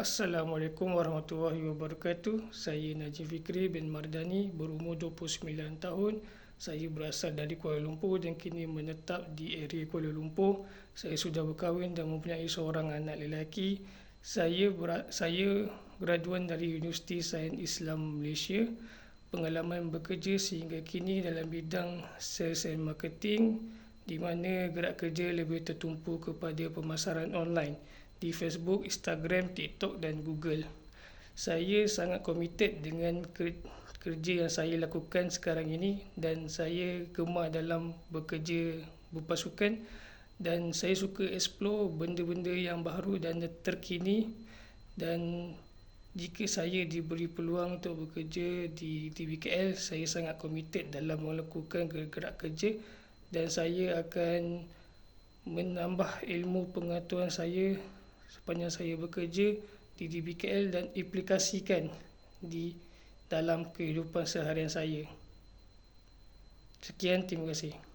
Assalamualaikum warahmatullahi wabarakatuh. Saya Najib Fikri bin Mardani, berumur 29 tahun. Saya berasal dari Kuala Lumpur dan kini menetap di area Kuala Lumpur. Saya sudah berkahwin dan mempunyai seorang anak lelaki. Saya saya graduan dari Universiti Sains Islam Malaysia. Pengalaman bekerja sehingga kini dalam bidang sales and marketing di mana gerak kerja lebih tertumpu kepada pemasaran online di Facebook, Instagram, TikTok dan Google. Saya sangat committed dengan kerja yang saya lakukan sekarang ini dan saya gemar dalam bekerja berpasukan dan saya suka explore benda-benda yang baru dan terkini dan jika saya diberi peluang untuk bekerja di TVKL saya sangat committed dalam melakukan gerak kerja dan saya akan menambah ilmu pengetahuan saya sepanjang saya bekerja di DBKL dan aplikasikan di dalam kehidupan seharian saya. Sekian, terima kasih.